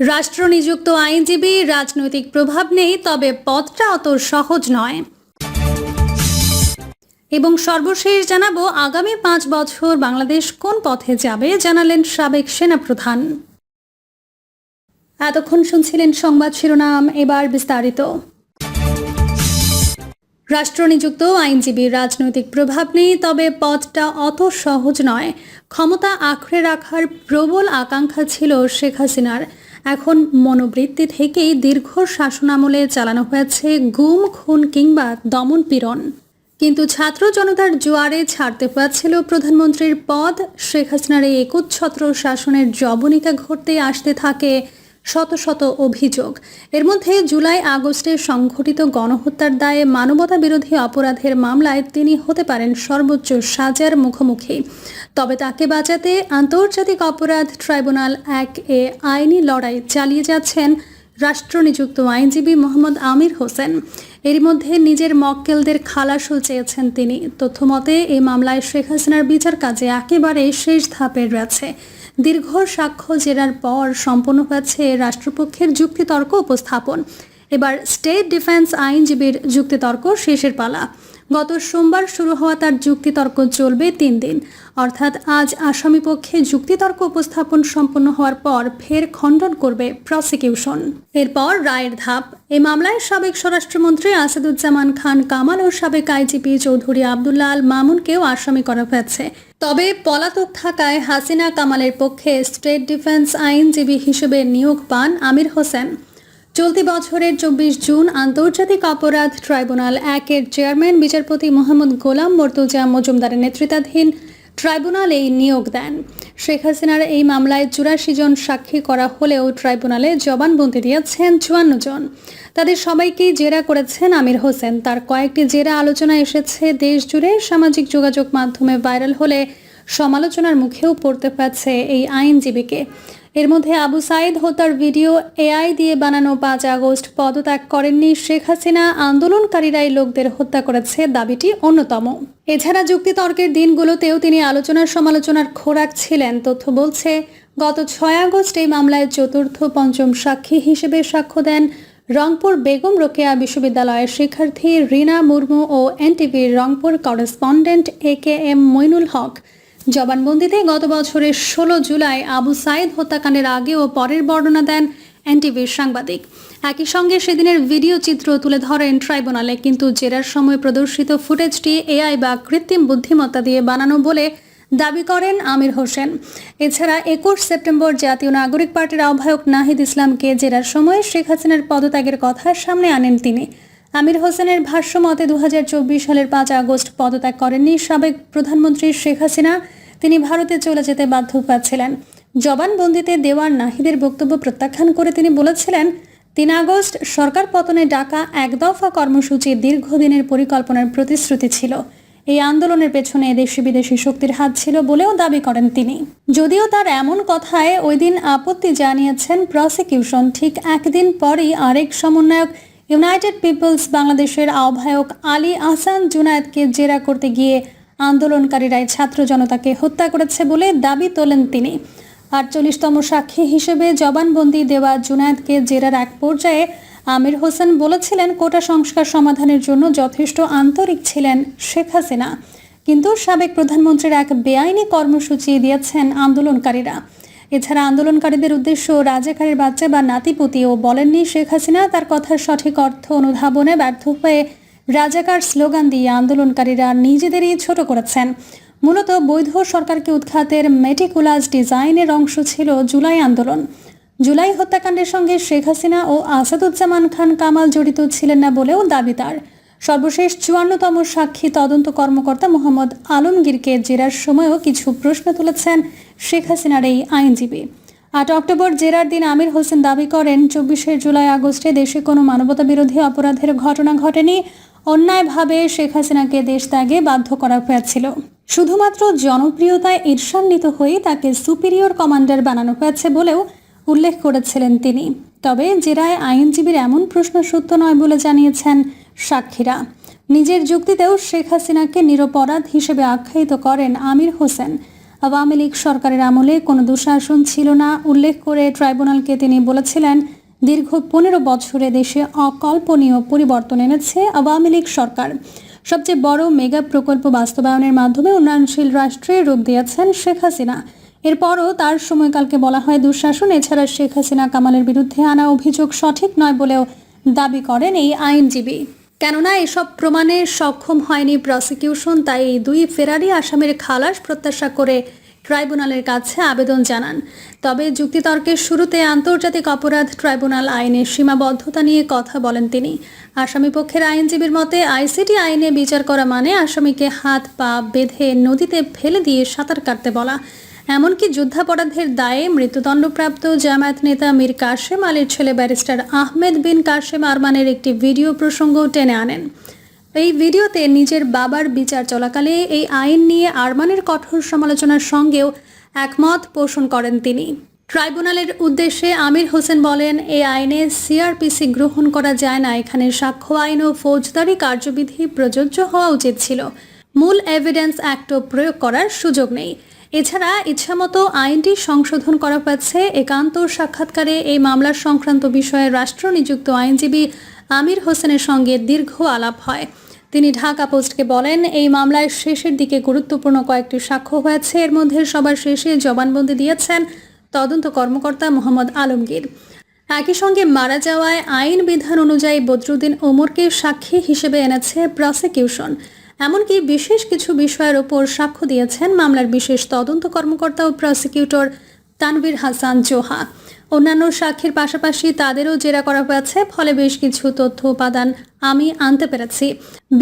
রাষ্ট্র নিযুক্ত আইনজীবী, রাজনৈতিক প্রভাব নেই, তবে পদটা অত সহজ নয়। এবং সর্বশেষ জানাব, আগামী পাঁচ বছর বাংলাদেশ কোন পথে যাবে, জানালেন সাবেক সেনাপ্রধান। এতক্ষণ শুনছিলেন সংবাদ শিরোনাম, এবার বিস্তারিত। রাষ্ট্র নিযুক্ত আইনজীবীর রাজনৈতিক প্রভাব নেই, তবে পথটা অত সহজ নয়। ক্ষমতা আঁকড়ে রাখার প্রবল আকাঙ্ক্ষা ছিল শেখ হাসিনার। এখন মনোবৃত্তি থেকেই দীর্ঘ শাসনামলে চালানো হয়েছে গুম, খুন কিংবা দমন পীড়ন। কিন্তু ছাত্র জনতার জোয়ারে ছাড়তে পারছিল প্রধানমন্ত্রীর পদ। শেখ হাসিনার এই একচ্ছত্র শাসনের জবনিকা ঘটতে আসতে থাকে শত শত অভিযোগ। এর মধ্যে জুলাই আগস্টে সংঘটিত গণহত্যার দায়ে মানবতা বিরোধী অপরাধের মামলায় তিনি হতে পারেন সর্বোচ্চ সাজার মুখোমুখি। তবে তাকে বাঁচাতে আন্তর্জাতিক অপরাধ ট্রাইব্যুনাল এক এ আইনি লড়াই চালিয়ে যাচ্ছেন রাষ্ট্র নিযুক্ত আইনজীবী মোহাম্মদ আমির হোসেন। এরই মধ্যে নিজের মক্কেলদের খালাসও চেয়েছেন তিনি। তথ্যমতে, এই মামলায় শেখ হাসিনার বিচার কাজে একেবারে শেষ ধাপের রয়েছে। দীর্ঘ সাক্ষ্য জেরার পর সম্পন্ন হয়েছে রাষ্ট্রপক্ষের যুক্তিতর্ক উপস্থাপন। এবার স্টেট ডিফেন্স আইনজীবীর যুক্তিতর্ক শেষের পালা। গত সোমবার শুরু হওয়া তার যুক্তিতর্ক চলবে তিন দিন। অর্থাৎ আজ আসামি পক্ষে যুক্তিতর্ক উপস্থাপন সম্পন্ন হওয়ার পর ফের খণ্ডন করবে প্রসিকিউশন। এরপর রায়ের ধাপ। এই মামলায় সাবেক স্বরাষ্ট্রমন্ত্রী আসাদুজ্জামান খান কামাল ও সাবেক আইজিপি চৌধুরী আবদুল্লাহ আল মামুনকেও আসামি করা হয়েছে। তবে পলাতক থাকায় হাসিনা কামালের পক্ষে স্টেট ডিফেন্স আইনজীবী হিসেবে নিয়োগ পান আমির হোসেন। চলতি বছরের চব্বিশ জুন আন্তর্জাতিক অপরাধ ট্রাইব্যুনাল একের চেয়ারম্যান, বিচারপতি মোহাম্মদ গোলাম মর্তুজা মজুমদারের নেতৃত্বাধীন ট্রাইব্যুনাল এই নিয়োগ দেন। শেখ হাসিনার এই মামলায় চুরাশি জন সাক্ষী করা হলেও ট্রাইব্যুনালে জবানবন্দি দিয়েছেন চুয়ান্ন জন। তাদের সবাইকেই জেরা করেছেন আমির হোসেন। তার কয়েকটি জেরা আলোচনা এসেছে, দেশ জুড়ে সামাজিক যোগাযোগ মাধ্যমে ভাইরাল হলে সমালোচনার মুখেও পড়তে পারছে এই আইনজীবীকে। এর মধ্যে আবু সাইদ হত্যার ভিডিও এআই দিয়ে বানানো পাঁচ আগস্ট পদত্যাগ করেননি শেখ হাসিনা। আন্দোলনকারীরাই লোকদের হত্যা করেছে, দাবিটি অন্যতম। এছাড়া যুক্তিতর্কের দিনগুলোতেও তিনি আলোচনার সমালোচনার খোরাক ছিলেন, তথ্য বলছে, গত ছয় আগস্ট এই মামলায় চতুর্থ পঞ্চম সাক্ষী হিসেবে সাক্ষ্য দেন রংপুর বেগম রোকেয়া বিশ্ববিদ্যালয়ের শিক্ষার্থী রিনা মুর্মু ও এনটিভির Rangpur correspondent A K M Moinul Haque. জবানবন্দিতে গত বছরের ষোলো জুলাই আবু সাইদ হত্যাকাণ্ডের আগে ও পরের বর্ণনা দেন এনটিভির সাংবাদিক। একই সঙ্গে সেদিনের ভিডিও চিত্র তুলে ধরেন ট্রাইব্যুনালে, কিন্তু জেরার সময় প্রদর্শিত ফুটেজটি এআই বা কৃত্রিম বুদ্ধিমত্তা দিয়ে বানানো বলে দাবি করেন আমির হোসেন। এছাড়া একুশ সেপ্টেম্বর জাতীয় নাগরিক পার্টির আহ্বায়ক নাহিদ ইসলামকে জেরার সময় শেখ হাসিনার পদত্যাগের কথা সামনে আনেন তিনি। আমির হোসেনের ভাষ্য মতে দুহাজার চব্বিশ সালের পাঁচ আগস্ট পদত্যাগ করেননি সাবেক প্রধানমন্ত্রী শেখ হাসিনা। তিনি ভারতে চলে যেতে বাধ্য পাচ্ছিলেন জবানবন্দিতে দেওয়ার নাহিদের বক্তব্য প্রত্যাখ্যান করে তিনি বলেছিলেন, তিন আগস্ট সরকার পতনে ডাকা এক দফা কর্মসূচি দীর্ঘদিনের পরিকল্পনার প্রতিশ্রুতি ছিল। এই আন্দোলনের পেছনে দেশি বিদেশি শক্তির হাত ছিল বলেও দাবি করেন তিনি। যদিও তার এমন কথায় ওই দিন আপত্তি জানিয়েছেন প্রসিকিউশন, ঠিক একদিন পরই আরেক সমন্বয়ক ইউনাইটেড পিপলস বাংলাদেশের আহ্বায়ক আলী আহসান জুনায়েদকে জেরা করতে গিয়ে আন্দোলনকারীরাই ছাত্র জনতাকে হত্যা করেছে বলে দাবি তোলেন তিনি। আটচল্লিশতম সাক্ষী হিসেবে জবানবন্দি দেওয়া জুনায়েদকে জেরার এক পর্যায়ে আমির হোসেন বলেছিলেন, কোটা সংস্কার সমাধানের জন্য যথেষ্ট আন্তরিক ছিলেন শেখ হাসিনা। কিন্তু সাবেক প্রধানমন্ত্রীর এক বেআইনি কর্মসূচি দিয়েছেন আন্দোলনকারীরা। এছাড়া আন্দোলনকারীদের উদ্দেশ্য রাজাকারের বাচ্চা বা নাতিপুতিও বলেননি শেখ হাসিনা। তার কথার সঠিক অর্থ অনুধাবনে ব্যর্থ হয়ে রাজাকার স্লোগান দিয়ে আন্দোলনকারীরা নিজেদেরই ছোট করেছেন। মূলত বৈধ সরকারকে উৎখাতের মেটিকুলাস ডিজাইনের অংশ ছিল জুলাই আন্দোলন। জুলাই হত্যাকাণ্ডের সঙ্গে শেখ হাসিনা ও আসাদুজ্জামান খান কামাল জড়িত ছিলেন না বলেও দাবি তার। সর্বশেষ চুয়ান্নতম সাক্ষী তদন্ত কর্মকর্তা মোহাম্মদ আলমগীরকে জেরার সময়ও কিছু প্রশ্ন তুলেছেন শেখ হাসিনার এই আইনজীবী। আট অক্টোবর জেরার দিন আমির হোসেন দাবি করেন, চব্বিশে জুলাই আগস্টে দেশে কোনো মানবতা বিরোধী অপরাধের ঘটনা ঘটেনি। অন্যায়ভাবে শেখ হাসিনাকে দেশ ত্যাগে বাধ্য করা হয়েছিল। শুধুমাত্র জনপ্রিয়তায় ঈর্ষান্বিত হয়ে তাকে সুপিরিয়র কমান্ডার বানানো হয়েছে বলেও উল্লেখ করেছিলেন তিনি। তবে জেরায় আইনজীবীর এমন প্রশ্ন সত্য নয় বলে জানিয়েছেন সাক্ষীরা। নিজের যুক্তিতেও শেখ হাসিনাকে নিরপরাধ হিসেবে আখ্যায়িত করেন আমির হোসেন। আওয়ামী লীগ সরকারের আমলে কোনো দুঃশাসন ছিল না, উল্লেখ করে ট্রাইব্যুনালকে তিনি বলেছিলেন, দীর্ঘ পনেরো বছরে দেশে অকল্পনীয় পরিবর্তন এনেছে আওয়ামী লীগ সরকার। সবচেয়ে বড় মেগা প্রকল্প বাস্তবায়নের মাধ্যমে উন্নয়নশীল রাষ্ট্রে রূপ দিয়েছেন শেখ হাসিনা। এরপরও তার সময়কালকে বলা হয় দুঃশাসন, এছাড়া শেখ হাসিনা কামালের বিরুদ্ধে আনা অভিযোগ সঠিক নয় বলেও দাবি করেন এই আইনজীবী। কেননা এসব প্রমাণে সক্ষম হয়নি প্রসিকিউশন, তাই এই দুই ফেরারি আসামির খালাস প্রত্যাশা করে ট্রাইব্যুনালের কাছে আবেদন জানান। তবে যুক্তিতর্কের শুরুতে আন্তর্জাতিক অপরাধ ট্রাইব্যুনাল আইনের সীমাবদ্ধতা নিয়ে কথা বলেন তিনি। আসামি পক্ষের আইনজীবীর মতে, আইসিটি আইনে বিচার করা মানে আসামিকে হাত পা বেঁধে নদীতে ফেলে দিয়ে সাঁতার কাটতে বলা। এমনকি যুদ্ধাপরাধের দায়ে মৃত্যুদণ্ডপ্রাপ্ত জামায়াত নেতা মীর কাশেম আলীর ছেলে ব্যারিস্টার আহমেদ বিন কাশেম আরমানের একটি ভিডিও প্রসঙ্গ টেনে আনেন। এই ভিডিওতে নিজের বাবার বিচার চলাকালে এই আইন নিয়ে আরমানের কঠোর সমালোচনার সঙ্গেও একমত পোষণ করেন তিনি। ট্রাইব্যুনালের উদ্দেশ্যে আমির হোসেন বলেন এই আইনে সিআরপিসি গ্রহণ করা যায় না। এখানে সাক্ষ্য আইন ও ফৌজদারি কার্যবিধি প্রযোজ্য হওয়া উচিত ছিল। মূল এভিডেন্স অ্যাক্টও প্রয়োগ করার সুযোগ নেই। এছাড়া ইচ্ছামতো আইনটি সংশোধন করা হয়েছে। একান্ত সাক্ষাৎকারে এই মামলার সংক্রান্ত বিষয়ে রাষ্ট্র নিযুক্ত আইনজীবী আমির হোসেনের সঙ্গে দীর্ঘ আলাপ হয়। তিনি ঢাকা পোস্টকে বলেন, এই মামলায় শেষের দিকে গুরুত্বপূর্ণ কয়েকটি সাক্ষ্য হয়েছে। এর মধ্যে সবার শেষে জবানবন্দি দিয়েছেন তদন্ত কর্মকর্তা মোহাম্মদ আলমগীর। একই সঙ্গে মারা যাওয়ায় আইন বিধান অনুযায়ী বদরুদ্দিন ওমরকে সাক্ষী হিসেবে এনেছে প্রসিকিউশন। এমনকি বিশেষ কিছু বিষয়ের ওপর সাক্ষ্য দিয়েছেন মামলার বিশেষ তদন্ত কর্মকর্তা ও প্রসিকিউটর তানভীর হাসান জোহা। অন্যান্য সাক্ষীর পাশাপাশি তাদেরও জেরা করা হয়েছে, ফলে বেশ কিছু তথ্য উপাদান আমি আনতে পেরেছি।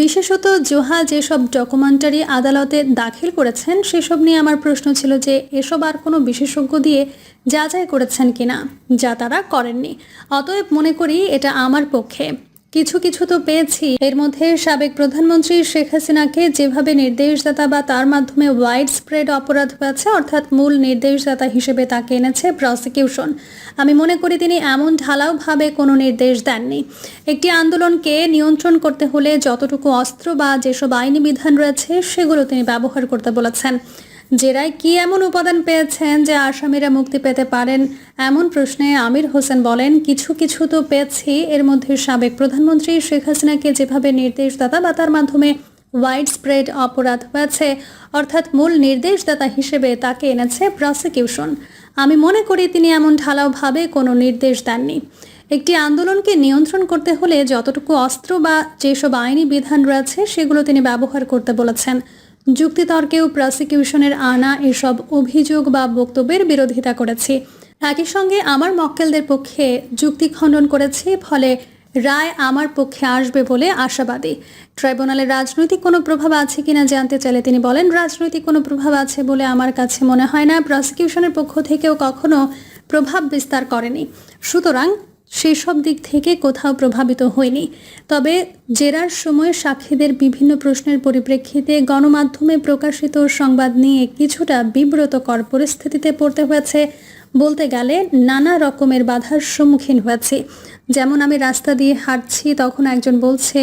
বিশেষত জোহা যেসব ডকুমেন্টারি আদালতে দাখিল করেছেন, সেসব নিয়ে আমার প্রশ্ন ছিল যে এসব আর কোনো বিশেষজ্ঞ দিয়ে যাচাই করেছেন কিনা, যা তারা করেননি। অতএব মনে করি এটা আমার পক্ষে। কিছু কিছু তো পেয়েছি। এর মধ্যে সাবেক প্রধানমন্ত্রী শেখ হাসিনাকে যেভাবে নির্দেশদাতা বা তার মাধ্যমে ওয়াইড স্প্রেড অপরাধ হয়েছে অর্থাৎ মূল নির্দেশদাতা হিসেবে তাকে এনেছে প্রসিকিউশন আমি মনে করি তিনি এমন ঢালাওভাবে কোনো নির্দেশ দেননি। একটি আন্দোলনকে নিয়ন্ত্রণ করতে হলে যতটুকু অস্ত্র বা যেসব আইনি বিধান রয়েছে, সেগুলো তিনি ব্যবহার করতে বলেছেন। জেরায় কি এমন উপাদান পেয়েছেন যে আসামিরা মুক্তি পেতে পারেন? এমন প্রশ্নে আমির হোসেন বলেন, কিছু কিছু তো পেয়েছি। এর মধ্যে সাবেক প্রধানমন্ত্রী শেখ হাসিনাকে যেভাবে নির্দেশদাতা বা তার মাধ্যমে ওয়াইড স্প্রেড অপরাধ হয়েছে, অর্থাৎ মূল নির্দেশদাতা হিসেবে তাকে এনেছে প্রসিকিউশন আমি মনে করি তিনি এমন ঢালাওভাবে কোনো নির্দেশ দেননি। একটি আন্দোলনকে নিয়ন্ত্রণ করতে হলে যতটুকু অস্ত্র বা যেসব আইনি বিধান রয়েছে, সেগুলো তিনি ব্যবহার করতে বলেছেন। যুক্তিতর্কেও প্রসিকিউশনের আনা এসব অভিযোগ বা বক্তব্যের বিরোধিতা করেছি। একই সঙ্গে আমার মক্কেলদের পক্ষে যুক্তি খণ্ডন করেছি, ফলে রায় আমার পক্ষে আসবে বলে আশাবাদী। ট্রাইব্যুনালের রাজনৈতিক কোনো প্রভাব আছে কিনা জানতে চাইলে তিনি বলেন, রাজনৈতিক কোনো প্রভাব আছে বলে আমার কাছে মনে হয় না। প্রসিকিউশনের পক্ষ থেকেও কখনো প্রভাব বিস্তার করেনি। সুতরাং সেসব দিক থেকে কোথাও প্রভাবিত হয়নি। তবে জেরার সময় সাক্ষীদের বিভিন্ন প্রশ্নের পরিপ্রেক্ষিতে গণমাধ্যমে প্রকাশিত সংবাদ নিয়ে কিছুটা বিব্রতকর পরিস্থিতিতে পড়তে হয়েছে বলতে গেলে নানা রকমের বাধার সম্মুখীন হয়েছে। যেমন আমি রাস্তা দিয়ে হাঁটছি, তখন একজন বলছে,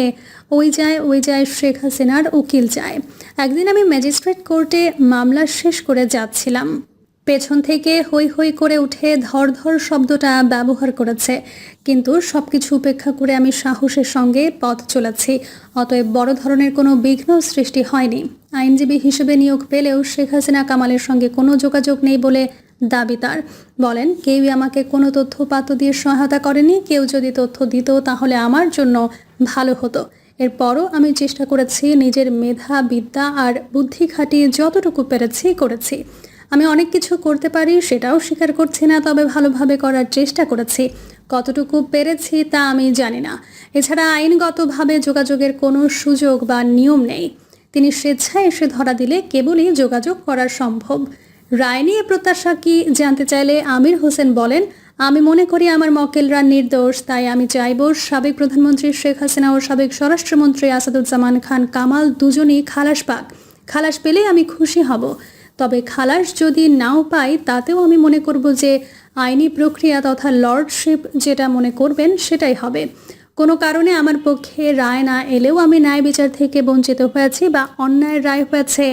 ওই যায় ওই যায়, শেখ হাসিনার উকিল যায়। একদিন আমি ম্যাজিস্ট্রেট কোর্টে মামলা শেষ করে যাচ্ছিলাম। পেছন থেকে হই হই করে উঠে ধর ধর শব্দটা ব্যবহার করেছে। কিন্তু সব কিছু উপেক্ষা করে আমি সাহসের সঙ্গে পথ চলেছি। অতএব বড় ধরনের কোনো বিঘ্ন সৃষ্টি হয়নি। আইনজীবী হিসেবে নিয়োগ পেলেও শেখ হাসিনা কামালের সঙ্গে কোনো যোগাযোগ নেই বলে দাবি তার। বলেন, কেউই আমাকে কোনো তথ্য পাত্র দিয়ে সহায়তা করেনি। কেউ যদি তথ্য দিত তাহলে আমার জন্য ভালো হতো। এরপরও আমি চেষ্টা করেছি নিজের মেধা, বিদ্যা আর বুদ্ধি খাটিয়ে যতটুকু পেরেছি করেছি। আমি অনেক কিছু করতে পারি, সেটাও স্বীকার করছি না, তবে ভালোভাবে করার চেষ্টা করেছি। কতটুকু পেরেছি তা আমি জানি না। এছাড়া আইনগতভাবে যোগাযোগের কোনো সুযোগ বা নিয়ম নেই। তিনি স্বেচ্ছায় এসে ধরা দিলে কেবলই যোগাযোগ করা সম্ভব। রায় নিয়ে প্রত্যাশা কি জানতে চাইলে আমির হোসেন বলেন, আমি মনে করি আমার মক্কেলরা নির্দোষ, তাই আমি চাইব সাবেক প্রধানমন্ত্রী শেখ হাসিনা ও সাবেক স্বরাষ্ট্রমন্ত্রী আসাদুজ্জামান খান কামাল দুজনই খালাস পাক। খালাস পেলেই আমি খুশি হব। তবে খালাস যদি নাও পাই তাতেও আমি মনে করব যে আইনি প্রক্রিয়া তথা লর্ডশিপ যেটা মনে করবেন সেটাই হবে। কোনো কারণে আমার পক্ষে রায় না এলেও আমি ন্যায় বিচার থেকে বঞ্চিত হয়েছি বা অন্যায়ের রায় হয়েছে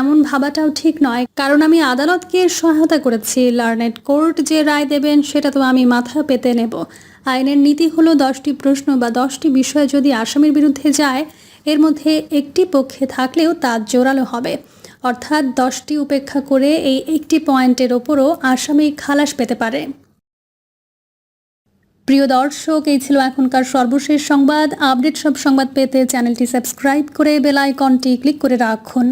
এমন ভাবাটাও ঠিক নয়। কারণ আমি আদালতকে সহায়তা করেছি লার্নেট কোর্ট যে রায় দেবেন সেটা তো আমি মাথা পেতে নেব। আইনের নীতি হলো দশটি প্রশ্ন বা দশটি বিষয় যদি আসামির বিরুদ্ধে যায়, এর মধ্যে একটি পক্ষে থাকলেও তা জোরালো হবে। অর্থাৎ দশটি উপেক্ষা করে এই একটি পয়েন্টের ওপরও আসামি খালাস পেতে পারে। প্রিয় দর্শক, এই ছিল এখনকার সর্বশেষ সংবাদ। আপডেট সব সংবাদ পেতে চ্যানেলটি সাবস্ক্রাইব করে বেল আইকনটি ক্লিক করে রাখুন।